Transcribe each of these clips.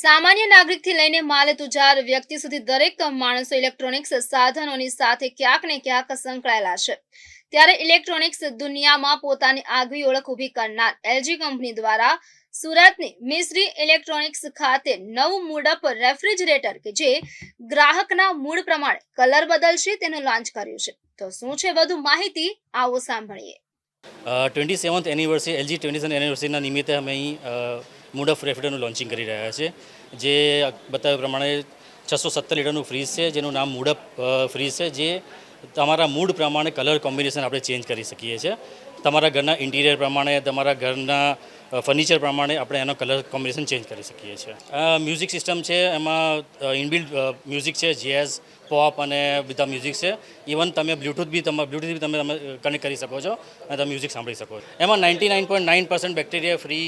સામાન્ય નાગરિકથી લઈને માલે તુજાર વ્યક્તિ સુધી દરેક માણસો ઇલેક્ટ્રોનિક્સ સાધનોની સાથે ક્યાંક ને ક્યાંક સંકળાયેલા છે. ત્યારે ઇલેક્ટ્રોનિક્સ દુનિયામાં પોતાની આગવી ઓળખ ઊભી કરનાર એલજી કંપની દ્વારા સુરતની મિશ્રી ઇલેક્ટ્રોનિક્સ ખાતે નવું મૂડપ રેફ્રિજરેટર કે જે ગ્રાહકના મૂડ પ્રમાણે કલર બદલશે તેનું લોન્ચ કર્યું છે. તો શું છે વધુ માહિતી? આવો સાંભળીએ. Twenty seventh anniversary LG twenty seven એનિવર્સરીના નિમિત્તે અમે અહીં મૂડ ઓફ રેફ્રિજરેટરનું લોન્ચિંગ કરી રહ્યા છે, જે બતાવ્યા પ્રમાણે છસો સત્તર લીટરનું ફ્રીજ છે, જેનું નામ મૂડઅપ ફ્રીજ છે, જે તમારા મૂડ પ્રમાણે કલર કોમ્બિનેશન આપણે ચેન્જ કરી શકીએ છીએ. તમારા ઘરના ઇન્ટિરિયર પ્રમાણે, તમારા ઘરના ફર્નિચર પ્રમાણે આપણે એનો કલર કોમ્બિનેશન ચેન્જ કરી શકીએ છીએ. મ્યુઝિક સિસ્ટમ છે, એમાં ઇનબિલ્ડ મ્યુઝિક છે જેઝ પોપ અને બધા મ્યુઝિક છે. ઇવન તમે બ્લૂટૂથ બી, તમે બ્લૂટૂથ બી તમે તમે કનેક્ટ કરી શકો છો અને તમે મ્યુઝિક સાંભળી શકો છો. એમાં ninety nine point nine percent bacteria free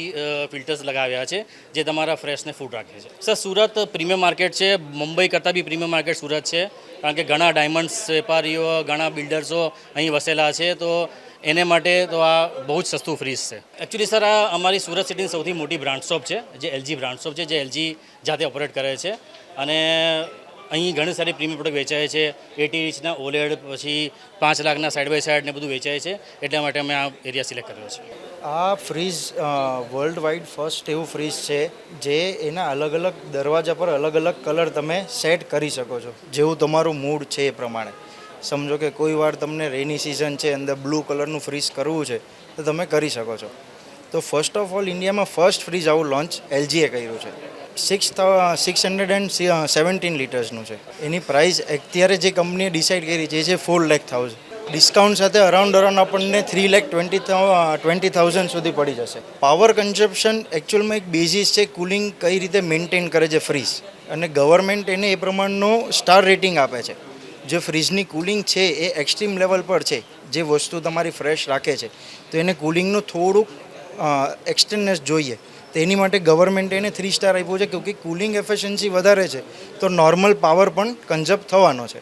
filters લગાવ્યા છે, જે તમારા ફ્રેશને ફૂડ રાખે છે. સર સુરત પ્રીમિયમ માર્કેટ છે, મુંબઈ કરતાં બી પ્રીમિયમ માર્કેટ સુરત છે, કારણ કે ઘણા ડાયમંડ્સ વેપારીઓ, ઘણા બિલ્ડર્સો અહીં વસેલા છે, તો એને માટે તો આ બહુ જ સસ્તું ફ્રીજ છે. એકચ્યુઅલી સર આ અમારી સુરત સિટીની સૌથી મોટી બ્રાન્ડ શોપ છે, જે એલજી બ્રાન્ડ શોપ છે, જે એલજી જાતે ઓપરેટ કરે છે. અને અહીં ઘણી સારી પ્રીમિયમ પ્રોડક્ટ વેચાય છે. એટી ઇંચના ઓલેડ પછી પાંચ લાખના સાઇડ બાય સાઈડ ને બધું વેચાય છે. એટલા માટે અમે આ એરિયા સિલેક્ટ કર્યો છે. આ ફ્રીજ વર્લ્ડ વાઇડ ફર્સ્ટ એવું ફ્રીજ છે, જે એના અલગ અલગ દરવાજા પર અલગ અલગ કલર તમે સેટ કરી શકો છો. જેવું તમારું મૂડ છે એ પ્રમાણે. સમજો કે કોઈ વાર તમને રેની સિઝન છે, અંદર બ્લુ કલરનું ફ્રીઝ કરવું છે, તો તમે કરી શકો છો. તો ફર્સ્ટ ઓફ ઓલ ઇન્ડિયામાં ફર્સ્ટ ફ્રીજ આવું લોન્ચ એલજીએ કર્યું છે. Six six hundred and seventeen લીટર્સનું છે. એની પ્રાઇસ અત્યારે જે કંપનીએ ડિસાઇડ કરી છે, એ છે ફોર લેખ થાઉઝન્ડ ડિસ્કાઉન્ટ સાથે અરાઉન્ડ અરાઉન્ડ આપણને three lakh twenty twenty thousand સુધી પડી જશે. પાવર કન્ઝપ્શન એકચ્યુઅલમાં એક બેઝિસ છે કુલિંગ કઈ રીતે મેન્ટેન કરે છે ફ્રીજ અને ગવર્મેન્ટ એને એ પ્રમાણનું સ્ટાર રેટિંગ આપે છે. જે ફ્રીજની કુલિંગ છે એ એક્સ્ટ્રીમ લેવલ પર છે, જે વસ્તુ તમારી ફ્રેશ રાખે છે. તો એને કુલિંગનું થોડુંક એક્સટેન્ડનેસ જોઈએ. તો એની માટે ગવર્મેન્ટે એને થ્રી સ્ટાર આપ્યું છે કે કુલિંગ એફિશિયન્સી વધારે છે. તો નોર્મલ પાવર પણ કન્ઝપ્ટ થવાનો છે.